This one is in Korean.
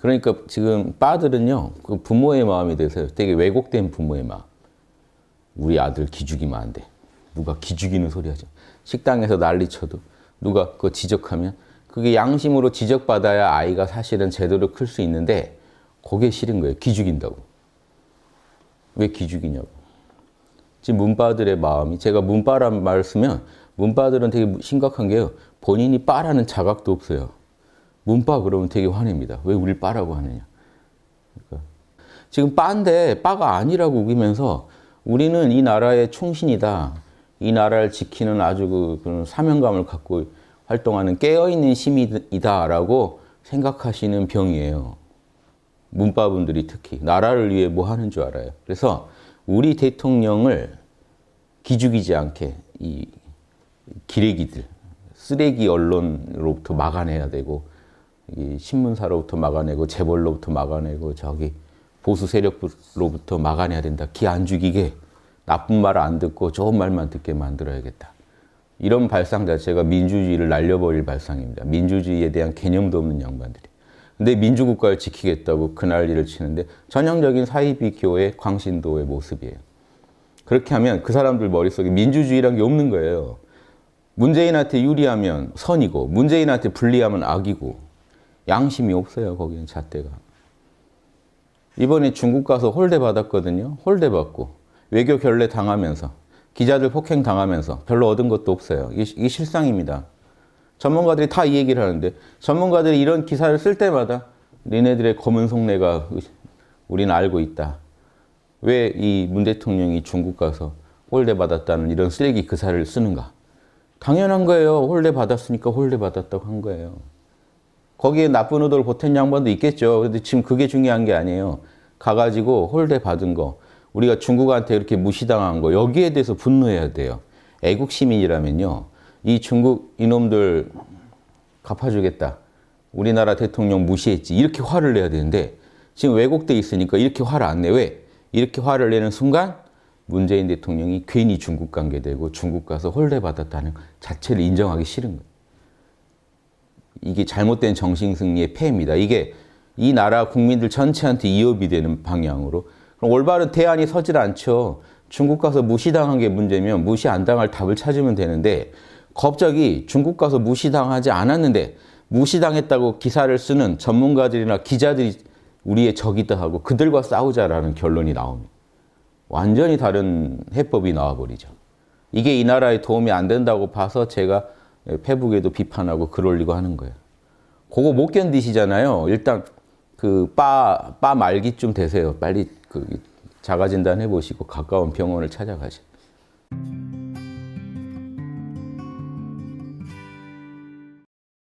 그러니까 지금 빠들은요, 그 부모의 마음이 돼서 되게 왜곡된 부모의 마음. 우리 아들 기죽이면 안 돼. 누가 기죽이는 소리 하죠. 식당에서 난리 쳐도 누가 그거 지적하면 그게 양심으로 지적받아야 아이가 사실은 제대로 클 수 있는데 그게 싫은 거예요. 기죽인다고. 왜 기죽이냐고. 지금 문바들의 마음이 제가 문바란 말 쓰면 문바들은 되게 심각한 게요. 본인이 빠라는 자각도 없어요. 문바 그러면 되게 화냅니다. 왜 우리 빠라고 하느냐. 그러니까 지금 빠인데 빠가 아니라고 우기면서 우리는 이 나라의 충신이다. 이 나라를 지키는 아주 그, 그런 사명감을 갖고 활동하는 깨어있는 시민이다라고 생각하시는 병이에요. 문바분들이 특히 나라를 위해 뭐 하는 줄 알아요. 그래서 우리 대통령을 기죽이지 않게 이 기레기들, 쓰레기 언론으로부터 막아내야 되고 이 신문사로부터 막아내고 재벌로부터 막아내고 저기 보수 세력로부터 막아내야 된다. 기 안 죽이게 나쁜 말 안 듣고 좋은 말만 듣게 만들어야겠다. 이런 발상 자체가 민주주의를 날려버릴 발상입니다. 민주주의에 대한 개념도 없는 양반들이. 근데 민주국가를 지키겠다고 그 난리를 치는데 전형적인 사이비 교회 광신도의 모습이에요. 그렇게 하면 그 사람들 머릿속에 민주주의란 게 없는 거예요. 문재인한테 유리하면 선이고 문재인한테 불리하면 악이고 양심이 없어요. 거기는 잣대가. 이번에 중국 가서 홀대 받았거든요. 홀대 받고 외교 결례 당하면서 기자들 폭행 당하면서 별로 얻은 것도 없어요. 이게, 이게 실상입니다. 전문가들이 다 이 얘기를 하는데 전문가들이 이런 기사를 쓸 때마다 니네들의 검은 속내가 우리는 알고 있다. 왜 이 문 대통령이 중국 가서 홀대 받았다는 이런 쓰레기 기사를 쓰는가? 당연한 거예요. 홀대 받았으니까 홀대 받았다고 한 거예요. 거기에 나쁜 의도를 보탠 양반도 있겠죠. 근데 지금 그게 중요한 게 아니에요. 가가지고 홀대 받은 거, 우리가 중국한테 이렇게 무시당한 거, 여기에 대해서 분노해야 돼요. 애국 시민이라면요. 이 중국 이놈들 갚아주겠다. 우리나라 대통령 무시했지. 이렇게 화를 내야 되는데 지금 왜곡돼 있으니까 이렇게 화를 안 내. 왜? 이렇게 화를 내는 순간 문재인 대통령이 괜히 중국 관계되고 중국 가서 홀대 받았다는 자체를 인정하기 싫은 거예요. 이게 잘못된 정신승리의 폐입니다. 이게 이 나라 국민들 전체한테 이업이 되는 방향으로 그럼 올바른 대안이 서질 않죠. 중국 가서 무시당한 게 문제면 무시 안 당할 답을 찾으면 되는데 갑자기 중국 가서 무시당하지 않았는데 무시당했다고 기사를 쓰는 전문가들이나 기자들이 우리의 적이다 하고 그들과 싸우자라는 결론이 나옵니다. 완전히 다른 해법이 나와버리죠. 이게 이 나라에 도움이 안 된다고 봐서 제가 페북에도 비판하고 글 올리고 하는 거예요. 그거 못 견디시잖아요. 일단 그 빠, 빠 말기쯤 되세요. 빨리 그 자가 진단 해보시고 가까운 병원을 찾아가죠.